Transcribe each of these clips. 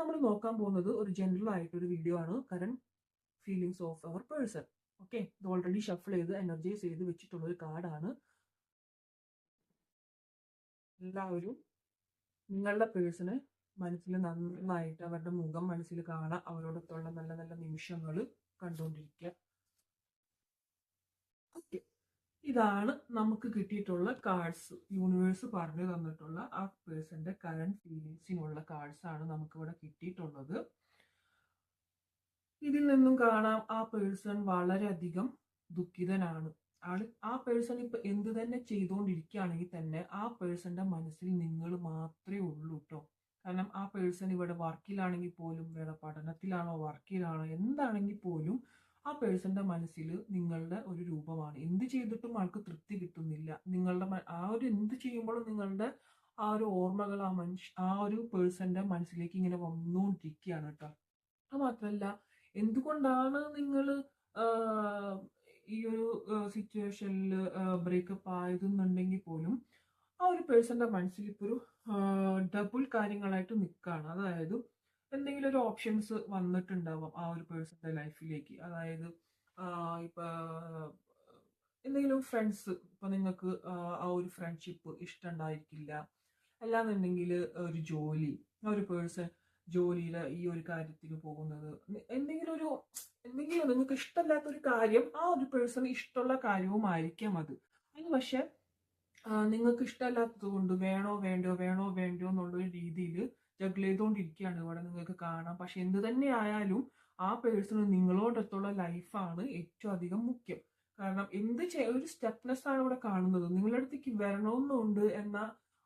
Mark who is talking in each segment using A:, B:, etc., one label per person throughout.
A: നമ്മൾ നോക്കാൻ പോകുന്നത് ഒരു ജനറൽ ആയിട്ടൊരു വീഡിയോ ആണ്. Current feelings of our person okay ഇത് ഓൾറെഡി ഷഫിൾ ചെയ്ത് എനർജൈസ് ചെയ്ത് വെച്ചിട്ടുള്ള ഒരു കാർഡാണ് എല്ലാവരും നിങ്ങളുടെ പേഴ്സണ് മനസ്സിൽ നന്നായിട്ട് അവരുടെ മുഖം മനസ്സിൽ കാണാം അവരോടൊത്തുള്ള നല്ല നല്ല നിമിഷങ്ങൾ കണ്ടുകൊണ്ടിരിക്കുക ഓക്കെ ഇതാണ് നമുക്ക് കിട്ടിയിട്ടുള്ള കാർഡ്സ് യൂണിവേഴ്സ് പറഞ്ഞു തന്നിട്ടുള്ള ആ പേഴ്സന്റെ കറണ്ട് ഫീലിങ്സിനുള്ള കാർഡ്സ് ആണ് നമുക്ക് ഇവിടെ കിട്ടിയിട്ടുള്ളത്. ഇതിൽ നിന്നും കാണാം ആ പേഴ്സൺ വളരെയധികം ദുഃഖിതനാണ്. ആൾ ആ പേഴ്സൺ ഇപ്പൊ എന്ത് തന്നെ ചെയ്തുകൊണ്ടിരിക്കുകയാണെങ്കിൽ തന്നെ ആ പേഴ്സന്റെ മനസ്സിൽ നിങ്ങൾ മാത്രമേ ഉള്ളൂ കേട്ടോ കാരണം ആ പേഴ്സൺ ഇവിടെ വർക്കിലാണെങ്കിൽ പോലും വേറെ പഠനത്തിലാണോ വർക്കിലാണോ എന്താണെങ്കിൽ പോലും ആ പേഴ്സന്റെ മനസ്സിൽ നിങ്ങളുടെ ഒരു രൂപമാണ്. എന്ത് ചെയ്തിട്ടും ആൾക്ക് തൃപ്തി കിട്ടുന്നില്ല. നിങ്ങളുടെ ആ ഒരു എന്ത് ചെയ്യുമ്പോഴും നിങ്ങളുടെ ആ ഒരു ഓർമ്മകൾ ആ മനുഷ്യ ആ ഒരു പേഴ്സന്റെ മനസ്സിലേക്ക് ഇങ്ങനെ വന്നുകൊണ്ടിരിക്കുകയാണ് കേട്ടോ. അത് മാത്രമല്ല എന്തുകൊണ്ടാണ് നിങ്ങൾ ഈ ഒരു സിറ്റുവേഷനിൽ ബ്രേക്കപ്പ് ആയതെന്നുണ്ടെങ്കിൽ പോലും ആ ഒരു പേഴ്സന്റെ മനസ്സിൽ ഇപ്പോൾ ഒരു ഡബിൾ കാര്യങ്ങളായിട്ട് നിൽക്കുകയാണ് അതായത് എന്തെങ്കിലും ഒരു ഓപ്ഷൻസ് വന്നിട്ടുണ്ടാവും ആ ഒരു പേഴ്സന്റെ ലൈഫിലേക്ക് അതായത് ഇപ്പൊ എന്തെങ്കിലും ഫ്രണ്ട്സ് ഇപ്പൊ നിങ്ങൾക്ക് ആ ഒരു ഫ്രണ്ട്ഷിപ്പ് ഇഷ്ടമുണ്ടായിരിക്കില്ല അല്ലാന്നുണ്ടെങ്കിൽ ഒരു ജോലി ആ ഒരു പേഴ്സൺ ജോലിയിലെ ഈ ഒരു കാര്യത്തിന് പോകുന്നത് എന്തെങ്കിലും ഒരു എന്തെങ്കിലും നിങ്ങൾക്ക് ഇഷ്ടമില്ലാത്ത ഒരു കാര്യം ആ ഒരു പേഴ്സൺ ഇഷ്ടമുള്ള കാര്യവുമായിരിക്കാം അത്. അത് പക്ഷെ നിങ്ങൾക്ക് ഇഷ്ടമല്ലാത്തത് കൊണ്ട് വേണോ വേണ്ടോ വേണോ വേണ്ടോ എന്നുള്ള രീതിയിൽ ജഗിൾ ചെയ്തുകൊണ്ടിരിക്കുകയാണ് ഇവിടെ നിങ്ങൾക്ക് കാണാം. പക്ഷെ എന്ത് തന്നെ ആയാലും ആ പേഴ്സണ് നിങ്ങളോടൊത്തുള്ള ലൈഫാണ് ഏറ്റവും അധികം മുഖ്യം. കാരണം എന്ത് ഒരു സ്റ്റെപ്നെസ് ആണ് ഇവിടെ കാണുന്നത്. നിങ്ങളുടെ അടുത്തേക്ക് വരണമെന്നുണ്ട് എന്ന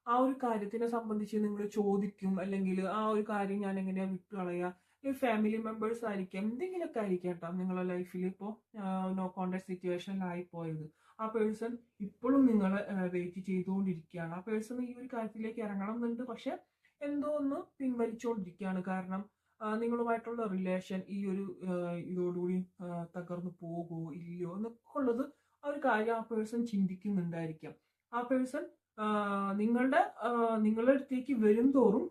A: ആ ഒരു കാര്യത്തിനെ സംബന്ധിച്ച് നിങ്ങൾ ചോദിക്കും. അല്ലെങ്കിൽ ആ ഒരു കാര്യം ഞാൻ എങ്ങനെയാ വിട്ടുകളയുക? അല്ലെങ്കിൽ ഫാമിലി മെമ്പേഴ്സ് ആയിരിക്കാം. എന്തെങ്കിലുമൊക്കെ ആയിരിക്കാം കേട്ടോ നിങ്ങളുടെ ലൈഫിൽ ഇപ്പോൾ നോ കോണ്ടാക്ട് സിറ്റുവേഷനിലായി പോയത്. ആ പേഴ്സൺ ഇപ്പോഴും നിങ്ങളെ വെയിറ്റ് ചെയ്തുകൊണ്ടിരിക്കുകയാണ്. ആ പേഴ്സൺ ഈ ഒരു കാര്യത്തിലേക്ക് ഇറങ്ങണം എന്നുണ്ട്. പക്ഷെ എന്തോ ഒന്ന് പിൻവലിച്ചുകൊണ്ടിരിക്കുകയാണ് കാരണം നിങ്ങളുമായിട്ടുള്ള റിലേഷൻ ഈ ഒരു ഇതോടുകൂടി തകർന്നു പോകുമോ ഇല്ലയോ എന്നൊക്കെ ഉള്ളത് ആ ഒരു കാര്യം ആ പേഴ്സൺ ചിന്തിക്കുന്നുണ്ടായിരിക്കാം. ആ പേഴ്സൺ നിങ്ങളുടെ നിങ്ങളുടെ അടുത്തേക്ക് വരും തോറും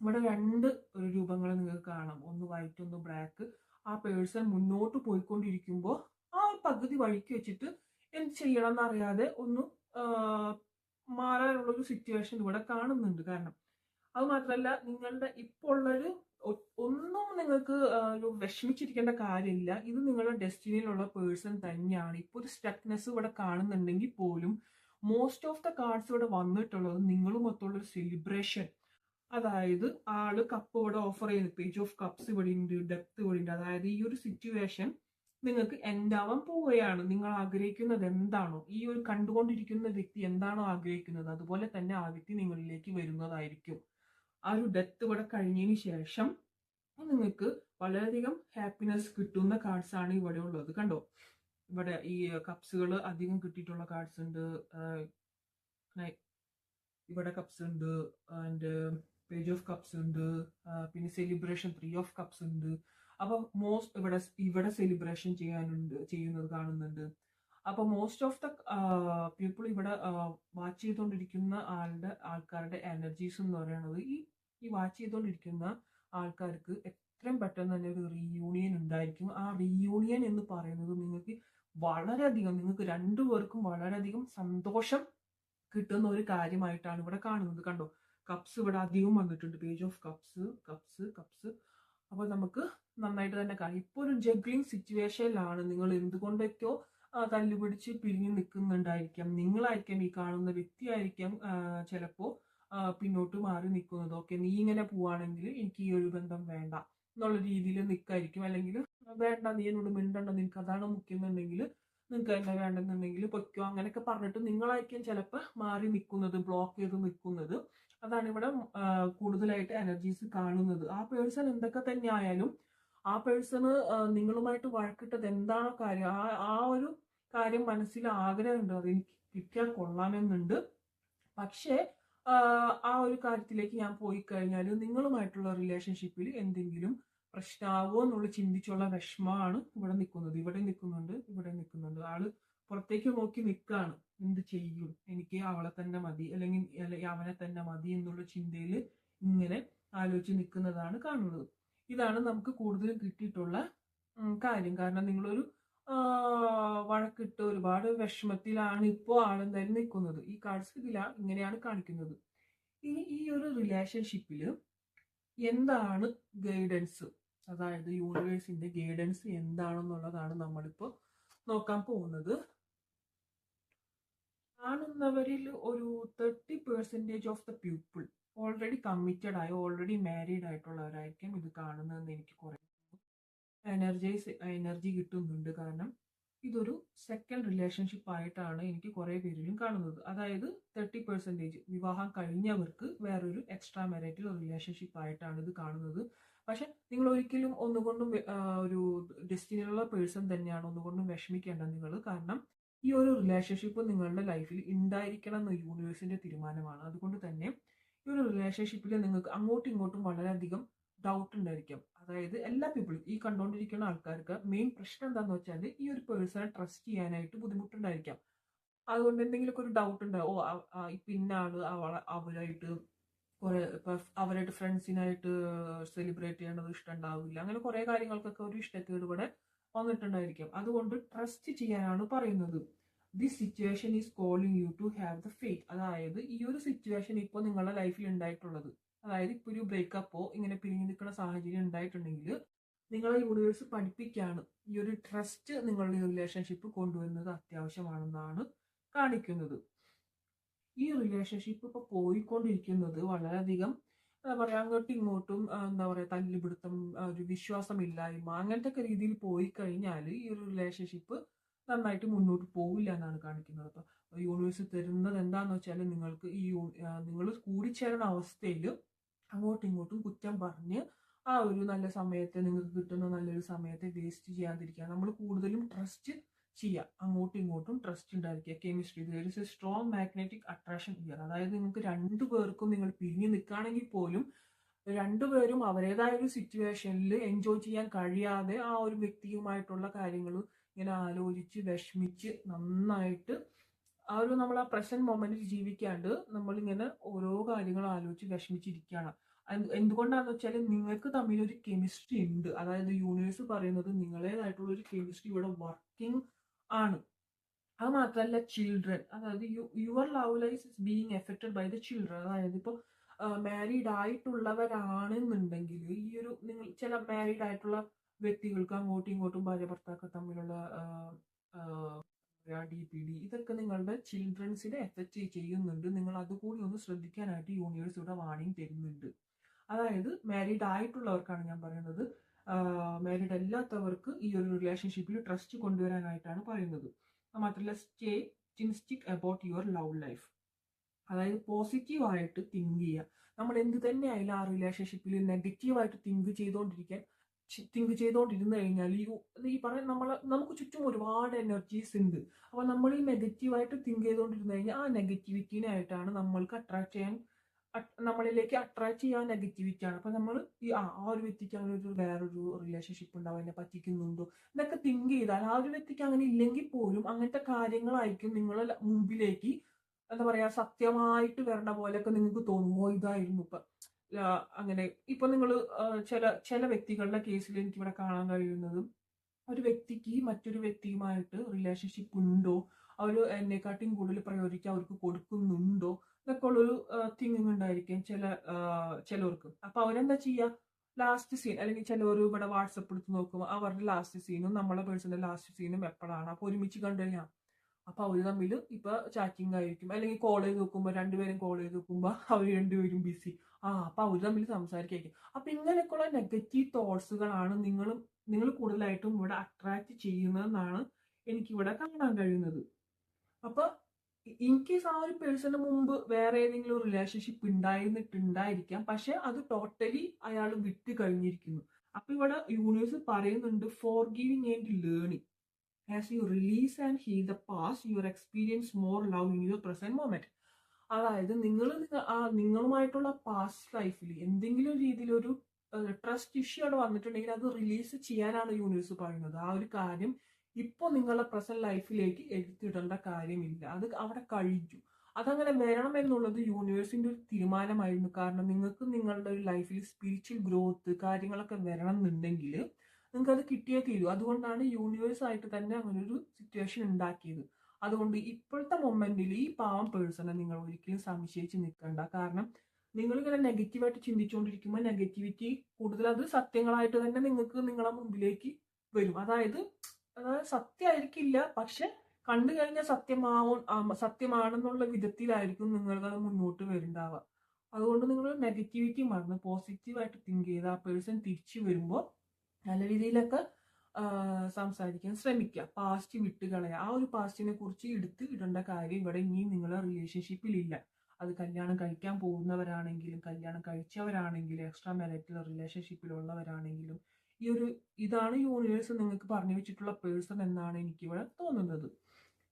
A: ഇവിടെ രണ്ട് രൂപങ്ങൾ നിങ്ങൾക്ക് കാണാം. ഒന്ന് വൈറ്റ് ഒന്ന് ബ്ലാക്ക് ആ പേഴ്സൺ മുന്നോട്ട് പോയിക്കൊണ്ടിരിക്കുമ്പോൾ ആ പകുതി വഴിക്ക് വെച്ചിട്ട് എന്ത് ചെയ്യണം എന്നറിയാതെ ഒന്ന് ആ, മാറാനുള്ള ഒരു സിറ്റുവേഷൻ ഇവിടെ കാണുന്നുണ്ട്. കാരണം അത് മാത്രമല്ല നിങ്ങളുടെ ഇപ്പോൾ ഉള്ളൊരു ഒന്നും നിങ്ങൾക്ക് ഒരു വിഷമിച്ചിരിക്കേണ്ട കാര്യമില്ല. ഇത് നിങ്ങളുടെ ഡെസ്റ്റിനിയിലുള്ള പേഴ്സൺ തന്നെയാണ്. ഇപ്പോൾ ഒരു സ്റ്റക്നെസ് ഇവിടെ കാണുന്നുണ്ടെങ്കിൽ പോലും മോസ്റ്റ് ഓഫ് ദ കാർഡ്സ് ഇവിടെ വന്നിട്ടുള്ളത് നിങ്ങളുമൊത്തുള്ള ഒരു സെലിബ്രേഷൻ അതായത് ആൾ കപ്പ് ഇവിടെ ഓഫർ ചെയ്ത് പേജ് ഓഫ് കപ്സ് ഇവിടെ ഉണ്ട് ഡെപ്ത് ഇവിടെ ഉണ്ട്. അതായത് ഈ ഒരു സിറ്റുവേഷൻ നിങ്ങൾക്ക് എൻഡ് ആവാൻ പോവുകയാണ്. നിങ്ങൾ ആഗ്രഹിക്കുന്നത് എന്താണോ? ഈ ഒരു കണ്ടുകൊണ്ടിരിക്കുന്ന വ്യക്തി എന്താണോ ആഗ്രഹിക്കുന്നത്? അതുപോലെ തന്നെ ആ വ്യക്തി നിങ്ങളിലേക്ക് വരുന്നതായിരിക്കും. ആ ഒരു ഡെത്ത് ഇവിടെ കഴിഞ്ഞതിന് ശേഷം നിങ്ങൾക്ക് വളരെയധികം ഹാപ്പിനെസ് കിട്ടുന്ന കാർഡ്സ് ആണ് ഇവിടെ ഉള്ളത്. കണ്ടോ? ഇവിടെ ഈ കപ്സുകൾ അധികം കിട്ടിയിട്ടുള്ള കാർഡ്സ് ഉണ്ട്. ഇവിടെ കപ്സ് ഉണ്ട്. ആൻഡ് പേജ് ഓഫ് കപ്സ് ഉണ്ട്. പിന്നെ സെലിബ്രേഷൻ ത്രീ ഓഫ് കപ്സ് ഉണ്ട്. അപ്പൊ മോസ്റ്റ് ഇവിടെ ഇവിടെ സെലിബ്രേഷൻ ചെയ്യാനുണ്ട് ചെയ്യുന്നത് കാണുന്നുണ്ട്. അപ്പൊ മോസ്റ്റ് ഓഫ് ദ പീപ്പിൾ ഇവിടെ വാച്ച് ചെയ്തുകൊണ്ടിരിക്കുന്ന ആളുടെ ആൾക്കാരുടെ എനർജീസ് എന്ന് പറയുന്നത് ഈ ഈ വാച്ച് ചെയ്തുകൊണ്ടിരിക്കുന്ന ആൾക്കാർക്ക് എത്രയും പെട്ടെന്ന് തന്നെ ഒരു റീയൂണിയൻ ഉണ്ടായിരിക്കും. ആ റീയൂണിയൻ എന്ന് പറയുന്നത് നിങ്ങൾക്ക് വളരെയധികം നിങ്ങൾക്ക് രണ്ടുപേർക്കും വളരെയധികം സന്തോഷം കിട്ടുന്ന ഒരു കാര്യമായിട്ടാണ് ഇവിടെ കാണുന്നത്. കണ്ടോ? കപ്സ് ഇവിടെ അധികം വന്നിട്ടുണ്ട്. Page of cups cups cups അപ്പോൾ നമുക്ക് നന്നായിട്ട് തന്നെ കാണാം. ഇപ്പോൾ ഒരു ജഗ്ലിംഗ് സിറ്റുവേഷനിലാണ് നിങ്ങൾ എന്തുകൊണ്ടൊക്കെയോ തല്ലുപിടിച്ച് പിരിഞ്ഞു നിൽക്കുന്നുണ്ടായിരിക്കാം. നിങ്ങളായിരിക്കാം ഈ കാണുന്ന വ്യക്തിയായിരിക്കാം ചിലപ്പോൾ പിന്നോട്ട് മാറി നിൽക്കുന്നത്. ഓക്കെ നീ ഇങ്ങനെ പോവാണെങ്കിൽ എനിക്ക് ഈ ഒരു ബന്ധം വേണ്ട. എന്നുള്ള രീതിയിൽ നിൽക്കായിരിക്കും. അല്ലെങ്കിൽ വേണ്ട നീ എന്നോട് മിണ്ടണ്ട. നിനക്ക് അതാണ് മുഖ്യമെന്നുണ്ടെങ്കിൽ നിങ്ങൾക്ക് എന്നെ വേണ്ടെന്നുണ്ടെങ്കിൽ പൊയ്ക്കോ. അങ്ങനെയൊക്കെ പറഞ്ഞിട്ട് നിങ്ങളായിരിക്കും ചിലപ്പോൾ മാറി നിൽക്കുന്നത് ബ്ലോക്ക് ചെയ്ത് നിൽക്കുന്നത്. അതാണ് ഇവിടെ കൂടുതലായിട്ട് എനർജീസ് കാണുന്നത്. ആ പേഴ്സൺ എന്തൊക്കെ തന്നെ ആയാലും ആ പേഴ്സണ് നിങ്ങളുമായിട്ട് വഴക്കിട്ടത് എന്താണോ കാര്യം? ആ ആ ഒരു കാര്യം മനസ്സിൽ ആഗ്രഹമുണ്ട്. അത് എനിക്ക് കിട്ടിയാൽ കൊള്ളാമെന്നുണ്ട്. പക്ഷേ ആ, ഒരു കാര്യത്തിലേക്ക് ഞാൻ പോയി കഴിഞ്ഞാൽ നിങ്ങളുമായിട്ടുള്ള റിലേഷൻഷിപ്പിൽ എന്തെങ്കിലും പ്രശ്നമാവോ എന്നുള്ള ചിന്തിച്ചുള്ള വിഷമമാണ് ഇവിടെ നിൽക്കുന്നത്. ഇവിടെ നിൽക്കുന്നുണ്ട് ഇവിടെ നിൽക്കുന്നുണ്ട്. ആൾ പുറത്തേക്ക് നോക്കി നിൽക്കാണ്. എന്ത് ചെയ്യും? എനിക്ക് അവളെ തന്നെ മതി. അല്ലെങ്കിൽ അവനെ തന്നെ മതി എന്നുള്ള ചിന്തയിൽ ഇങ്ങനെ ആലോചിച്ച് നിൽക്കുന്നതാണ് കാണുന്നത്. ഇതാണ് നമുക്ക് കൂടുതലും കിട്ടിയിട്ടുള്ള കാര്യം. കാരണം നിങ്ങളൊരു ആ, വഴക്കിട്ട് ഒരുപാട് വിഷമത്തിലാണ് ഇപ്പോൾ ആളെന്തായാലും നിൽക്കുന്നത് ഈ കാർഡ്സ് ഇതിലാ ഇങ്ങനെയാണ് കാണിക്കുന്നത്. ഇനി ഈ ഒരു റിലേഷൻഷിപ്പിൽ എന്താണ് ഗൈഡൻസ് അതായത് യൂണിവേഴ്സിന്റെ ഗൈഡൻസ് എന്താണെന്നുള്ളതാണ് നമ്മളിപ്പോൾ നോക്കാൻ പോകുന്നത്. കാണുന്നവരിൽ ഒരു thirty percentage of the people already committed ആയി ഓൾറെഡി മാരീഡ് ആയിട്ടുള്ളവരായിരിക്കും ഇത് കാണുന്നതെന്ന് എനിക്ക് കുറേ എനർജൈസ് എനർജി കിട്ടുന്നുണ്ട്. കാരണം ഇതൊരു സെക്കൻഡ് റിലേഷൻഷിപ്പ് ആയിട്ടാണ് എനിക്ക് കുറേ പേരിലും കാണുന്നത്. അതായത് തേർട്ടി പെർസെന്റേജ് വിവാഹം കഴിഞ്ഞവർക്ക് വേറൊരു എക്സ്ട്രാ മാരിറ്റൽ റിലേഷൻഷിപ്പ് ആയിട്ടാണ് ഇത് കാണുന്നത്. പക്ഷെ നിങ്ങൾ ഒരിക്കലും ഒന്നുകൊണ്ടും ഒരു ഡെസ്റ്റിനിലുള്ള പേഴ്സൺ തന്നെയാണ് ഒന്നുകൊണ്ടും വിഷമിക്കേണ്ട നിങ്ങൾ. കാരണം ഈ ഒരു റിലേഷൻഷിപ്പ് നിങ്ങളുടെ ലൈഫിൽ ഉണ്ടായിരിക്കണം എന്ന യൂണിവേഴ്സിന്റെ തീരുമാനമാണ്. അതുകൊണ്ട് തന്നെ ഈ ഒരു റിലേഷൻഷിപ്പിൽ നിങ്ങൾക്ക് അങ്ങോട്ടും ഇങ്ങോട്ടും വളരെയധികം ഡൗട്ട് ഉണ്ടായിരിക്കും. അതായത് എല്ലാ പീപ്പിളും ഈ കണ്ടുകൊണ്ടിരിക്കുന്ന ആൾക്കാർക്ക് മെയിൻ പ്രശ്നം എന്താണെന്ന് വെച്ചാൽ ഈ ഒരു പേഴ്സണെ ട്രസ്റ്റ് ചെയ്യാനായിട്ട് ബുദ്ധിമുട്ടുണ്ടായിരിക്കാം. അതുകൊണ്ട് എന്തെങ്കിലുമൊക്കെ ഒരു ഡൗട്ട് ഉണ്ടാവും. ഓ ഇന്ന ആൾ അവരായിട്ട് കുറെ അവരായിട്ട് ഫ്രണ്ട്സിനായിട്ട് സെലിബ്രേറ്റ് ചെയ്യേണ്ടത് ഇഷ്ടമുണ്ടാവില്ല അങ്ങനെ കുറെ കാര്യങ്ങൾക്കൊക്കെ ഒരു ഇഷ്ടക്കേട് ഇവിടെ വന്നിട്ടുണ്ടായിരിക്കും. അതുകൊണ്ട് ട്രസ്റ്റ് ചെയ്യാനാണ് പറയുന്നത്. This situation is calling you to have the faith അതായത് ഈ ഒരു സിറ്റുവേഷൻ ഇപ്പോൾ നിങ്ങളുടെ ലൈഫിൽ ഉണ്ടായിട്ടുള്ളത്. അതായത് ഇപ്പോൾ ഒരു ബ്രേക്കപ്പോ ഇങ്ങനെ പിരിഞ്ഞു നിൽക്കുന്ന സാഹചര്യം ഉണ്ടായിട്ടുണ്ടെങ്കിൽ നിങ്ങളെ യൂണിവേഴ്സ് പഠിപ്പിക്കുകയാണ് ഈ ഒരു ട്രസ്റ്റ് നിങ്ങളുടെ റിലേഷൻഷിപ്പ് കൊണ്ടുവരുന്നത് അത്യാവശ്യമാണെന്നാണ് കാണിക്കുന്നത്. ഈ റിലേഷൻഷിപ്പ് ഇപ്പോൾ പോയിക്കൊണ്ടിരിക്കുന്നത് വളരെയധികം എന്താ പറയുക അങ്ങോട്ടും ഇങ്ങോട്ടും എന്താ പറയുക തല്ലുപിടുത്തം ഒരു വിശ്വാസമില്ലായ്മ അങ്ങനത്തെ ഒക്കെ രീതിയിൽ പോയി കഴിഞ്ഞാൽ ഈ ഒരു റിലേഷൻഷിപ്പ് നന്നായിട്ട് മുന്നോട്ട് പോവില്ല എന്നാണ് കാണിക്കുന്നത് അപ്പോൾ യൂണിവേഴ്സ് തരുന്നത് എന്താണെന്ന് വെച്ചാൽ നിങ്ങൾക്ക് ഈ നിങ്ങൾ കൂടിച്ചേരുന്ന അവസ്ഥയിൽ അങ്ങോട്ടും ഇങ്ങോട്ടും കുറ്റം പറഞ്ഞ് ആ ഒരു നല്ല സമയത്തെ നിങ്ങൾക്ക് കിട്ടുന്ന നല്ലൊരു സമയത്തെ വേസ്റ്റ് ചെയ്യാതിരിക്കുക. നമ്മൾ കൂടുതലും ട്രസ്റ്റ് ചെയ്യുക. അങ്ങോട്ടും ഇങ്ങോട്ടും ട്രസ്റ്റ് ഉണ്ടായിരിക്കുക. Chemistry there is a strong magnetic attraction here അതായത് നിങ്ങൾക്ക് രണ്ടു പേർക്കും നിങ്ങൾ പിരിഞ്ഞു നിൽക്കുകയാണെങ്കിൽ പോലും രണ്ടുപേരും അവരുടേതായ ഒരു സിറ്റുവേഷനിൽ എൻജോയ് ചെയ്യാൻ കഴിയാതെ ആ ഒരു വ്യക്തിയുമായിട്ടുള്ള കാര്യങ്ങൾ ഇങ്ങനെ ആലോചിച്ച് വിഷമിച്ച് നന്നായിട്ട് ആ ഒരു നമ്മൾ ആ പ്രസന്റ് മൊമെന്റിൽ ജീവിക്കാണ്ട് നമ്മളിങ്ങനെ ഓരോ കാര്യങ്ങൾ ആലോചിച്ച് വിഷമിച്ചിരിക്കുകയാണ്. എന്തുകൊണ്ടാണെന്ന് വെച്ചാൽ നിങ്ങൾക്ക് തമ്മിൽ ഒരു കെമിസ്ട്രി ഉണ്ട്. അതായത് യൂണിവേഴ്സ് പറയുന്നത് നിങ്ങളേതായിട്ടുള്ള ഒരു കെമിസ്ട്രി ഇവിടെ വർക്കിംഗ് ആണ്. അത് മാത്രമല്ല ചിൽഡ്രൻ അതായത് your love life is being affected by the children അതായത് ഇപ്പോൾ മാരീഡ് ആയിട്ടുള്ളവരാണെന്നുണ്ടെങ്കിൽ ഈ ഒരു നിങ്ങൾ ചില മാരീഡ് ആയിട്ടുള്ള വ്യക്തികൾക്ക് അങ്ങോട്ടും ഇങ്ങോട്ടും ഭാര്യ ഭർത്താക്കൾ തമ്മിലുള്ള ഡി പി ഡി ഇതൊക്കെ നിങ്ങളുടെ ചിൽഡ്രൻസിനെ എഫക്റ്റ് ചെയ്യുന്നുണ്ട്. നിങ്ങൾ അതുകൂടി ഒന്ന് ശ്രദ്ധിക്കാനായിട്ട് യൂണിവേഴ്സ് ഇവിടെ വാണിംഗ് തരുന്നുണ്ട്. അതായത് മാരീഡ് ആയിട്ടുള്ളവർക്കാണ് ഞാൻ പറയുന്നത്. മാരീഡ് അല്ലാത്തവർക്ക് ഈ ഒരു റിലേഷൻഷിപ്പിൽ ട്രസ്റ്റ് കൊണ്ടുവരാനായിട്ടാണ് പറയുന്നത്. മാത്രമല്ല stay enthusiastic about your love life അതായത് പോസിറ്റീവായിട്ട് തിങ്ക് ചെയ്യുക. നമ്മൾ എന്ത് തന്നെ ആയാലും ആ റിലേഷൻഷിപ്പിൽ നെഗറ്റീവായിട്ട് തിങ്ക് ചെയ്തുകൊണ്ടിരിക്കാൻ തിങ്ക് ചെയ്തുകൊണ്ടിരുന്നു കഴിഞ്ഞാൽ ഈ ഈ പറയുന്ന നമ്മൾ നമുക്ക് ചുറ്റും ഒരുപാട് എനർജീസ് ഉണ്ട് അപ്പോൾ നമ്മൾ ഈ നെഗറ്റീവായിട്ട് തിങ്ക് ചെയ്തുകൊണ്ടിരുന്നു കഴിഞ്ഞാൽ ആ നെഗറ്റിവിറ്റീനായിട്ടാണ് നമ്മൾക്ക് അട്രാക്ട് ചെയ്യാൻ നമ്മളിലേക്ക് അട്രാക്ട് ചെയ്യാൻ നെഗറ്റിവിറ്റി ആണ്. അപ്പൊ നമ്മൾ ഈ ആ ഒരു വ്യക്തിക്ക് അങ്ങനെ ഒരു വേറൊരു റിലേഷൻഷിപ്പ് ഉണ്ടാവും എന്നെ പറ്റിക്കുന്നുണ്ടോ എന്നൊക്കെ തിങ്ക് ചെയ്താൽ ആ ഒരു വ്യക്തിക്ക് അങ്ങനെ ഇല്ലെങ്കിൽ പോലും അങ്ങനത്തെ കാര്യങ്ങളായിരിക്കും നിങ്ങളെ മുമ്പിലേക്ക് എന്താ പറയാ സത്യമായിട്ട് വരണ പോലെയൊക്കെ നിങ്ങൾക്ക് തോന്നുമോ ഇതായിരുന്നു ഇപ്പൊ. അങ്ങനെ ഇപ്പൊ നിങ്ങൾ ചില ചില വ്യക്തികളുടെ കേസിൽ എനിക്ക് ഇവിടെ കാണാൻ കഴിയുന്നതും ഒരു വ്യക്തിക്ക് മറ്റൊരു വ്യക്തിയുമായിട്ട് റിലേഷൻഷിപ്പ് ഉണ്ടോ? അവർ എന്നെക്കാട്ടിയും കൂടുതൽ പ്രയോരിറ്റി അവർക്ക് കൊടുക്കുന്നുണ്ടോ? എന്നൊക്കെ ഉള്ളൊരു തിങ്കിങ് ഉണ്ടായിരിക്കും ചില ചിലവർക്ക് അപ്പൊ അവരെന്താ ചെയ്യുക ലാസ്റ്റ് സീൻ അല്ലെങ്കിൽ ചിലവർ ഇവിടെ വാട്സപ്പ് എടുത്ത് നോക്കും അവരുടെ ലാസ്റ്റ് സീനും നമ്മളെ പേഴ്സണൽ ലാസ്റ്റ് സീനും എപ്പോഴാണ് അപ്പൊ ഒരുമിച്ച് കണ്ടു കഴിഞ്ഞാൽ അപ്പൊ അവർ തമ്മിൽ ഇപ്പൊ ചാറ്റിംഗ് ആയിരിക്കും. അല്ലെങ്കിൽ കോൾ ചെയ്ത് നോക്കുമ്പോൾ രണ്ടുപേരും കോൾ ചെയ്ത് നോക്കുമ്പോൾ അവർ രണ്ടുപേരും ബിസി ആ അപ്പൊ അവർ തമ്മിൽ സംസാരിക്കായിരിക്കും. അപ്പൊ ഇങ്ങനെയൊക്കെയുള്ള നെഗറ്റീവ് തോട്ട്സുകളാണ് നിങ്ങൾ നിങ്ങൾ കൂടുതലായിട്ടും ഇവിടെ അട്രാക്ട് ചെയ്യുന്നതെന്നാണ് എനിക്ക് ഇവിടെ കാണാൻ കഴിയുന്നത്. അപ്പൊ ഇൻ കേസ് ആ ഒരു പേഴ്സണ് മുമ്പ് വേറെ ഏതെങ്കിലും റിലേഷൻഷിപ്പ് ഉണ്ടായിരുന്നിട്ടുണ്ടായിരിക്കാം. പക്ഷെ അത് ടോട്ടലി അയാൾ വിട്ട് കഴിഞ്ഞിരിക്കുന്നു. അപ്പൊ ഇവിടെ യൂണിവേഴ്സ് പറയുന്നുണ്ട് forgiving and learning as you release and heal the past your experience more love in your present moment അതായത് നിങ്ങൾ നിങ്ങളുമായിട്ടുള്ള പാസ്റ്റ് ലൈഫിൽ എന്തെങ്കിലും രീതിയിലൊരു ട്രസ്റ്റ് ഇഷ്യൂ അവിടെ വന്നിട്ടുണ്ടെങ്കിൽ അത് റിലീസ് ചെയ്യാനാണ് യൂണിവേഴ്സ് പറയുന്നത്. ആ ഒരു കാര്യം ഇപ്പോൾ നിങ്ങളുടെ പ്രസന്റ് ലൈഫിലേക്ക് എടുത്തിടേണ്ട കാര്യമില്ല. അത് അവിടെ കഴിഞ്ഞു. അതങ്ങനെ വരണം എന്നുള്ളത് യൂണിവേഴ്സിന്റെ ഒരു തീരുമാനമായിരുന്നു. കാരണം നിങ്ങൾക്ക് നിങ്ങളുടെ ഒരു ലൈഫിൽ സ്പിരിച്വൽ ഗ്രോത്ത് കാര്യങ്ങളൊക്കെ വരണം എന്നുണ്ടെങ്കിൽ നിങ്ങൾക്ക് അത് കിട്ടിയേ തീരൂ. അതുകൊണ്ടാണ് യൂണിവേഴ്സ് ആയിട്ട് തന്നെ അങ്ങനെ ഒരു സിറ്റുവേഷൻ ഉണ്ടാക്കിയത്. അതുകൊണ്ട് ഇപ്പോഴത്തെ മൊമെന്റിൽ ഈ പാവം പേഴ്സണെ നിങ്ങൾ ഒരിക്കലും സംശയിച്ച് നിൽക്കണ്ട. കാരണം നിങ്ങൾ ഇങ്ങനെ നെഗറ്റീവായിട്ട് ചിന്തിച്ചുകൊണ്ടിരിക്കുമ്പോൾ നെഗറ്റിവിറ്റി കൂടുതൽ അത് സത്യങ്ങളായിട്ട് തന്നെ നിങ്ങൾക്ക് നിങ്ങളെ മുമ്പിലേക്ക് വരും. അതായത് അതായത് സത്യമായിരിക്കില്ല പക്ഷെ കണ്ടു കഴിഞ്ഞാൽ സത്യമാവും സത്യമാണെന്നുള്ള വിധത്തിലായിരിക്കും നിങ്ങൾക്കത് മുന്നോട്ട് വരുന്നുണ്ടാവുക അതുകൊണ്ട് നിങ്ങൾ നെഗറ്റിവിറ്റി മറന്ന് പോസിറ്റീവായിട്ട് തിങ്ക് ചെയ്ത് ആ പേഴ്സൺ തിരിച്ചു വരുമ്പോൾ നല്ല രീതിയിലൊക്കെ സംസാരിക്കാൻ ശ്രമിക്കുക. പാസ്റ്റ് വിട്ട് കളയുക ആ ഒരു പാസ്റ്റിനെ കുറിച്ച് എടുത്ത് ഇടേണ്ട കാര്യം ഇവിടെ ഇനി നിങ്ങളുടെ റിലേഷൻഷിപ്പിൽ ഇല്ല. അത് കല്യാണം കഴിക്കാൻ പോകുന്നവരാണെങ്കിലും കല്യാണം കഴിച്ചവരാണെങ്കിലും എക്സ്ട്രാ മാരിറ്റൽ റിലേഷൻഷിപ്പിലുള്ളവരാണെങ്കിലും ഈ ഒരു ഇതാണ് യൂണിവേഴ്സ് നിങ്ങൾക്ക് പറഞ്ഞു വെച്ചിട്ടുള്ള പേഴ്സൺ എന്നാണ് എനിക്കിവിടെ തോന്നുന്നത്.